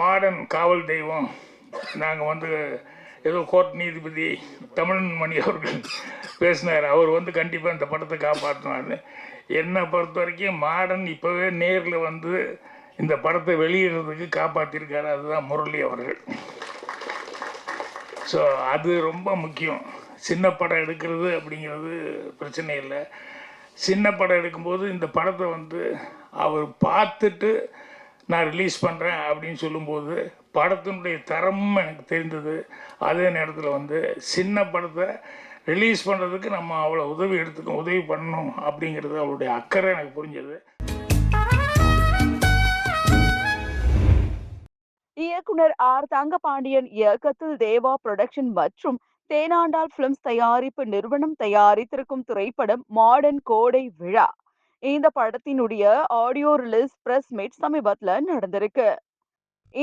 Modern காவல் தெய்வம். நாங்கள் வந்து ஏதோ கோர்ட் நீதிபதி தமிழன் மணி அவர்கள் பேசினார். அவர் வந்து கண்டிப்பாக இந்த படத்தை காப்பாற்றினார் என்னை பொறுத்த வரைக்கும் மாடர்ன் இப்போவே நேரில் வந்து இந்த படத்தை வெளியிடுறதுக்கு காப்பாற்றிருக்காரு அதுதான் முரளி அவர்கள். ஸோ அது ரொம்ப முக்கியம். சின்ன படம் எடுக்கிறது அப்படிங்கிறது பிரச்சனை இல்லை. சின்ன படம் எடுக்கும்போது இந்த படத்தை வந்து அவர் பார்த்துட்டு நான் ரிலீஸ் பண்ணுறேன் அப்படின்னு சொல்லும்போது படத்தினுடைய தரமும் எனக்கு தெரிந்தது. அதே நேரத்தில் வந்து சின்ன படத்தை ரிலீஸ் பண்ணுறதுக்கு நம்ம அவ்வளோ உதவி எடுத்துக்கணும் உதவி பண்ணணும் அப்படிங்கிறது அவளுடைய அக்கறை எனக்கு புரிஞ்சது. இயக்குனர் ஆர். தங்கபாண்டியன் இயக்கத்தில் தேவா புரொடக்ஷன் மற்றும் தேனாண்டாள் பிலிம்ஸ் தயாரிப்பு நிறுவனம் தயாரித்திருக்கும் திரைப்படம் மாடர்ன் கோடை விழா. இந்த படத்தினுடைய ஆடியோ ரிலீஸ் பிரஸ் மீட் சமீபத்துல நடந்திருக்கு.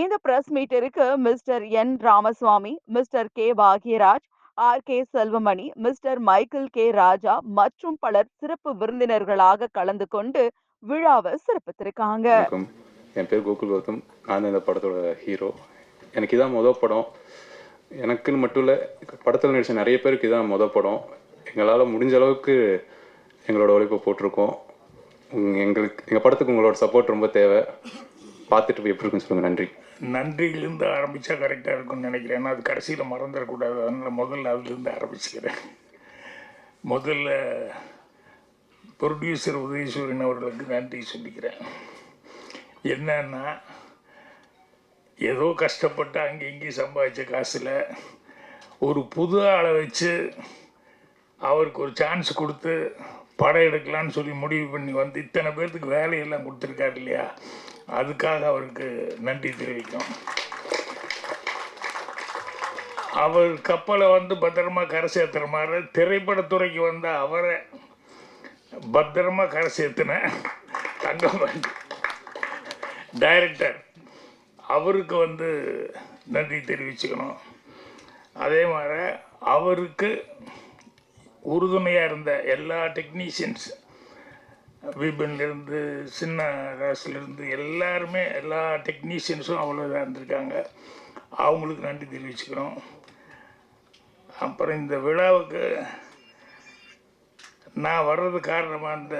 இந்த press மீட்டிற்கு mister N Ramaswamy mister K Bhagyaraj R K Selvamani mister Michael K Raja மற்றும் பலர் சிறப்பு விருந்தினர்களாக கலந்து கொண்டு விழாவை சிறப்பித்திருக்காங்க. என் பேர் கோகுல் கௌதம் நான் இந்த படத்தோட ஹீரோ எனக்கு இதான் மொதல் படம். எனக்குன்னு மட்டும் இல்லை படத்தில் நடித்த நிறைய பேருக்கு இதான் மொதல் படம். எங்களால் முடிஞ்ச அளவுக்கு எங்களோட உழைப்பை போட்டிருக்கோம். எங்களுக்கு எங்கள் படத்துக்கு உங்களோட சப்போர்ட் ரொம்ப தேவை. பார்த்துட்டு போய் எப்படி இருக்குன்னு சொல்லுங்கள் நன்றி. நன்றியிலிருந்து ஆரம்பித்தா கரெக்டாக இருக்கும்னு நினைக்கிறேன். ஏன்னா அது கடைசியில் மறந்துடக்கூடாது. அதனால் முதல்ல அதுலேருந்து ஆரம்பிச்சுக்கிறேன். முதல்ல ப்ரொடியூசர் உதயசூரியன் அவர்களுக்கு நன்றி சொல்லிக்கிறேன். என்னன்னா ஏதோ கஷ்டப்பட்டு அங்கே இங்கேயும் சம்பாதிச்ச காசில் ஒரு புது ஆளை வச்சு அவருக்கு ஒரு சான்ஸ் கொடுத்து படம் எடுக்கலான்னு சொல்லி முடிவு பண்ணி வந்து இத்தனை பேர்த்துக்கு வேலையெல்லாம் கொடுத்துருக்காரு இல்லையா? அதுக்காக அவருக்கு நன்றி தெரிவிக்கும் அவர் கப்பலை வந்து பத்திரமா கரை சேர்த்துற மாதிரி திரைப்படத்துறைக்கு வந்த அவரை பத்திரமா கரை சேர்த்தின தங்கமணி டைரக்டர் அவருக்கு வந்து நன்றி தெரிவிச்சுக்கணும். அதே மாதிரி அவருக்கு உறுதுணையாக இருந்த எல்லா டெக்னீஷியன்ஸ் விபின்லேருந்து சின்ன ராசிலேருந்து எல்லாருமே எல்லா டெக்னீஷியன்ஸும் அவ்வளோ இதாக இருந்திருக்காங்க. அவங்களுக்கு நன்றி தெரிவிச்சுக்கிறோம். அப்புறம் இந்த விழாவுக்கு நான் வர்றது காரணமாக இந்த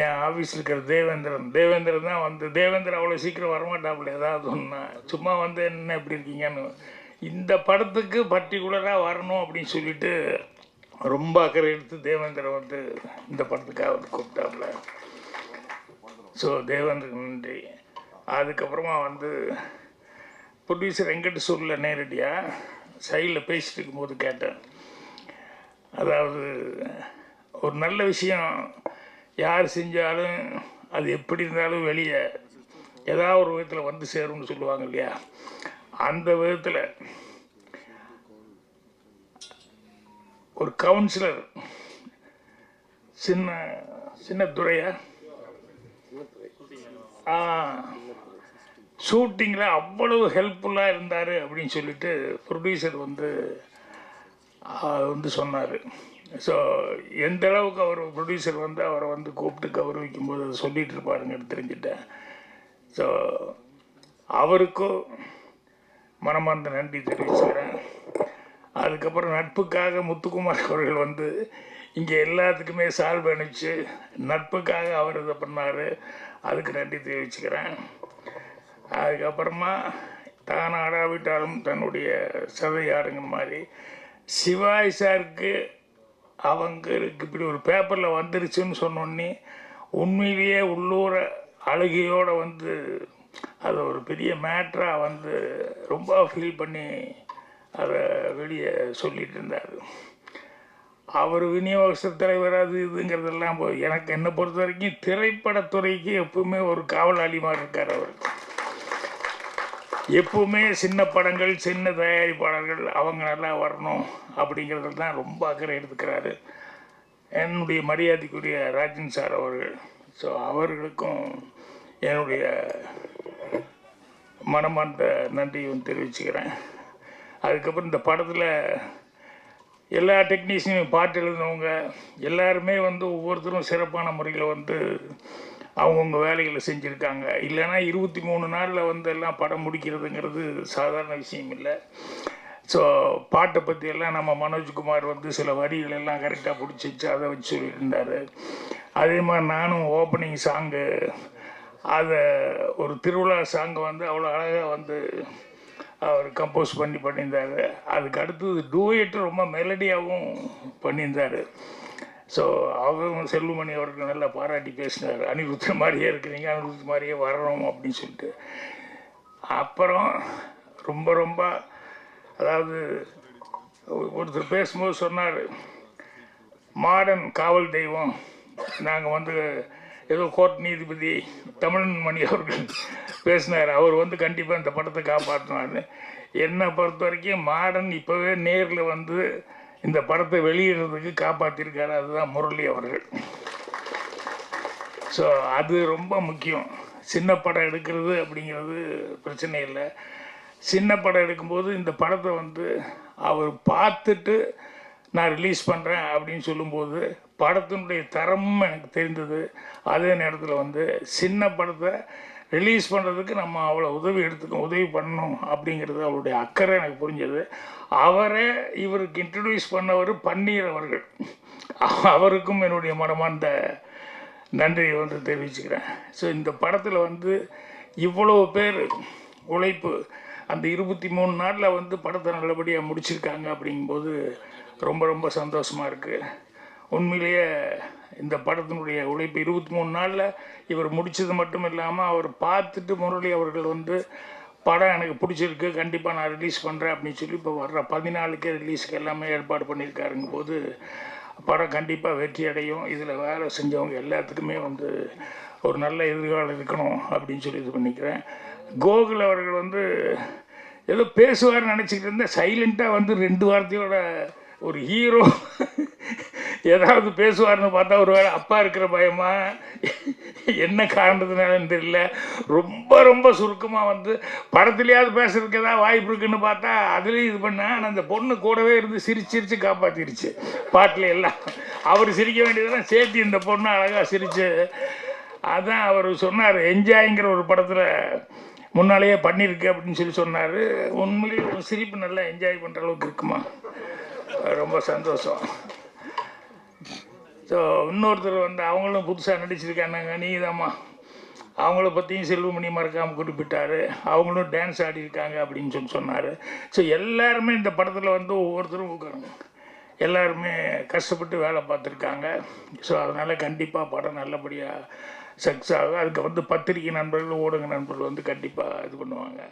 என் ஆஃபீஸில் இருக்கிற தேவேந்திரன். தேவேந்திரன் தான் வந்து தேவேந்திரன் அவ்வளோ சீக்கிரம் வரமாட்டாப்புல ஏதாவது ஒன்று சும்மா வந்து என்ன எப்படி இருக்கீங்கன்னு இந்த படத்துக்கு பர்டிகுலராக வரணும் அப்படின்னு சொல்லிட்டு ரொம்ப அக்கறை எடுத்து தேவேந்திரன் வந்து இந்த படத்துக்காக வந்து கூப்பிட்டாப்புல. ஸோ தேவேந்திரன் நன்றி. அதுக்கப்புறமா வந்து ப்ரொடியூசர் எங்கிட்ட சொல்ல நேரடியாக சைடில் பேசிட்டு இருக்கும்போது கேட்டேன். அதாவது ஒரு நல்ல விஷயம் யார் செஞ்சாலும் அது எப்படி இருந்தாலும் வெளியே ஏதாவது ஒரு விதத்தில் வந்து சேரும்னு சொல்லுவாங்க இல்லையா? அந்த விதத்தில் ஒரு கவுன்சிலர் சின்ன சின்ன துறையா? ஷூட்டிங்கில் அவ்வளவு ஹெல்ப்ஃபுல்லாக இருந்தார் அப்படின்னு சொல்லிட்டு ப்ரொடியூசர் வந்து வந்து சொன்னார். ஸோ எந்த அளவுக்கு அவர் ப்ரொடியூசர் வந்து அவரை வந்து கூப்பிட்டு கௌரவிக்கும் போது அதை சொல்லிகிட்டு இருப்பாருங்கன்னு தெரிஞ்சுட்டேன். ஸோ அவருக்கும் மனமார்ந்த நன்றி தெரிவிச்சுக்கிறேன். அதுக்கப்புறம் நட்புக்காக முத்துக்குமார் அவர்கள் வந்து இங்கே எல்லாத்துக்குமே சால்வ் அனுப்பிச்சு நட்புக்காக அவர் இதை பண்ணார். அதுக்கு நன்றி தெரிவிச்சுக்கிறேன். அதுக்கப்புறமா தான் ஆடாவிட்டாலும் தன்னுடைய சதையாருங்க மாதிரி சிவாய் சாருக்கு அவங்களுக்கு இப்படி ஒரு பேப்பரில் வந்துருச்சுன்னு சொன்னோன்னே உண்மையிலேயே உள்ளூர அழுகையோடு வந்து அது ஒரு பெரிய மேட்ராக வந்து ரொம்ப ஃபீல் பண்ணி அதை வெளியே சொல்லிட்டு இருந்தார். அவர் விநியோக தலைவர் அது இதுங்கிறதெல்லாம் எனக்கு என்னை பொறுத்த வரைக்கும் திரைப்படத்துறைக்கு எப்பவுமே ஒரு காவலாளி மாதிரி இருக்கார் அவர். எப்பவுமே சின்ன படங்கள் சின்ன தயாரிப்பாளர்கள் அவங்க நல்லா வரணும் அப்படிங்கிறதுல தான் ரொம்ப அக்கறை எடுத்துக்கிறாரு. என்னுடைய மரியாதைக்குரிய ராஜன் சார் அவர்கள். ஸோ அவர்களுக்கும் என்னுடைய மனமார்ந்த நன்றியும் தெரிவிச்சுக்கிறேன். அதுக்கப்புறம் இந்த படத்தில் எல்லா டெக்னீஷியனும் பாட்டு எழுதினவங்க எல்லாருமே வந்து ஒவ்வொருத்தரும் சிறப்பான முறையில் வந்து அவங்கவுங்க வேலைகளை செஞ்சுருக்காங்க. இல்லைன்னா இருபத்தி மூணு நாளில் வந்து எல்லாம் படம் முடிக்கிறதுங்கிறது சாதாரண விஷயம் இல்லை. ஸோ பாட்டை பற்றி எல்லாம் நம்ம மனோஜ்குமார் வந்து சில வரிகள் எல்லாம் கரெக்டாக பிடிச்சி வச்சு அதை வச்சு சொல்லியிருந்தார். அதே மாதிரி நானும் ஓப்பனிங் சாங்கு அதை ஒரு திருவிழா சாங்கை வந்து அவ்வளோ அழகாக வந்து அவர் கம்போஸ் பண்ணி பண்ணியிருந்தார். அதுக்கு அடுத்தது டூயட்டு ரொம்ப மெலடியாகவும் பண்ணியிருந்தார். ஸோ அவரும் செல்வமணி அவருக்கு நல்லா பாராட்டி பேசினார். அனிருத்த மாதிரியே இருக்கிறீங்க அனிருத்த மாதிரியே வரணும் அப்படின்னு சொல்லிட்டு. அப்புறம் ரொம்ப ரொம்ப அதாவது ஒருத்தர் பேசும்போது சொன்னார் மாடர்ன் காவல் தெய்வம் நாங்கள் வந்து ஏதோ கோர்ட் நீதிபதி தமிழன் மணி அவர்கள் பேசினார். அவர் வந்து கண்டிப்பாக இந்த படத்தை காப்பாற்றினார் என்னை பொறுத்த வரைக்கும் மாடர்ன் இப்போவே நேரில் வந்து இந்த படத்தை வெளியிடுறதுக்கு காப்பாற்றிருக்காரு அதுதான் முரளி அவர்கள். ஸோ அது ரொம்ப முக்கியம். சின்ன படம் எடுக்கிறது அப்படிங்கிறது பிரச்சனை இல்லை. சின்ன படம் எடுக்கும்போது இந்த படத்தை வந்து அவர் பார்த்துட்டு நான் ரிலீஸ் பண்ணுறேன் அப்படின்னு சொல்லும்போது படத்தினுடைய தரமும் எனக்கு தெரிந்தது. அதே நேரத்தில் வந்து சின்ன படத்தை ரிலீஸ் பண்ணுறதுக்கு நம்ம அவ்வளோ உதவி எடுத்துக்கணும் உதவி பண்ணணும் அப்படிங்கிறது அவருடைய அக்கறை எனக்கு புரிஞ்சது. அவரே இவருக்கு இன்ட்ரடியூஸ் பண்ணவர் பன்னீர் அவர்கள். அவருக்கும் என்னுடைய மனமார்ந்த நன்றியை வந்து தெரிவிச்சுக்கிறேன். ஸோ இந்த படத்தில் வந்து இவ்வளோ பேர் உழைப்பு அந்த இருபத்தி மூணு நாளில் வந்து படத்தை நல்லபடியாக முடிச்சிருக்காங்க அப்படிங்கும்போது ரொம்ப ரொம்ப சந்தோஷமாக இருக்குது உண்மையிலேயே இந்த படத்தினுடைய உழைப்பு இருபத்தி மூணு நாளில் இவர் முடித்தது மட்டும் இல்லாமல் அவர் பார்த்துட்டு முரளி அவர்கள் வந்து படம் எனக்கு பிடிச்சிருக்கு கண்டிப்பாக நான் ரிலீஸ் பண்ணுறேன் அப்படின்னு சொல்லி இப்போ வர்ற பதினாலுக்கே ரிலீஸுக்கு எல்லாமே ஏற்பாடு பண்ணியிருக்காருங்க போது படம் கண்டிப்பாக வெற்றி அடையும். இதில் வேலை செஞ்சவங்க எல்லாத்துக்குமே வந்து ஒரு நல்ல எதிர்காலம் இருக்கணும் அப்படின்னு சொல்லி இது பண்ணிக்கிறேன். கோகுல் அவர்கள் வந்து ஏதோ பேசுவார்னு நினச்சிக்கிட்டு இருந்தேன். சைலண்ட்டாக வந்து ரெண்டு வார்த்தையோட ஒரு ஹீரோ ஏதாவது பேசுவார்னு பார்த்தா ஒரு வேளை அப்பா இருக்கிற பயமா? என்ன காரணத்தினாலன்னு தெரியல. ரொம்ப ரொம்ப சுருக்கமாக வந்து படத்துலையாவது பேசுறதுக்கு ஏதாவது வாய்ப்பு இருக்குன்னு பார்த்தா அதுலேயும் இது பண்ணேன். ஆனால் அந்த பொண்ணு கூடவே இருந்து சிரிச்சு சிரிச்சு காப்பாற்றிருச்சு பாட்டில் எல்லாம். அவர் சிரிக்க வேண்டியதெல்லாம் சேர்த்து இந்த பொண்ணு அழகாக சிரிச்சு. அதான் அவர் சொன்னார் என்ஜாய்ங்கிற ஒரு படத்தில் முன்னாலேயே பண்ணியிருக்கு அப்படின்னு சொல்லி சொன்னார். உண்மையிலேயே ஒரு சிரிப்பு நல்லா என்ஜாய் பண்ணுற அளவுக்கு இருக்குமா? ரொம்ப சந்தோஷம். ஸோ இன்னொருத்தர் வந்து அவங்களும் புதுசாக நடிச்சிருக்காங்க நீதாம்மா. அவங்கள பற்றியும் செல்வமணி மறக்காமல் குறிப்பிட்டார் அவங்களும் டான்ஸ் ஆடியிருக்காங்க அப்படின்னு சொல்லி சொன்னார். ஸோ எல்லாருமே இந்த படத்தில் வந்து ஒவ்வொருத்தரும் உட்காருங்க. எல்லாருமே கஷ்டப்பட்டு வேலை பார்த்துருக்காங்க. ஸோ அதனால் கண்டிப்பாக படம் நல்லபடியாக சக்ஸஸ் ஆகும். அதுக்கு வந்து பத்திரிகை நண்பர்கள் ஊடக நண்பர்கள் வந்து கண்டிப்பாக இது பண்ணுவாங்க.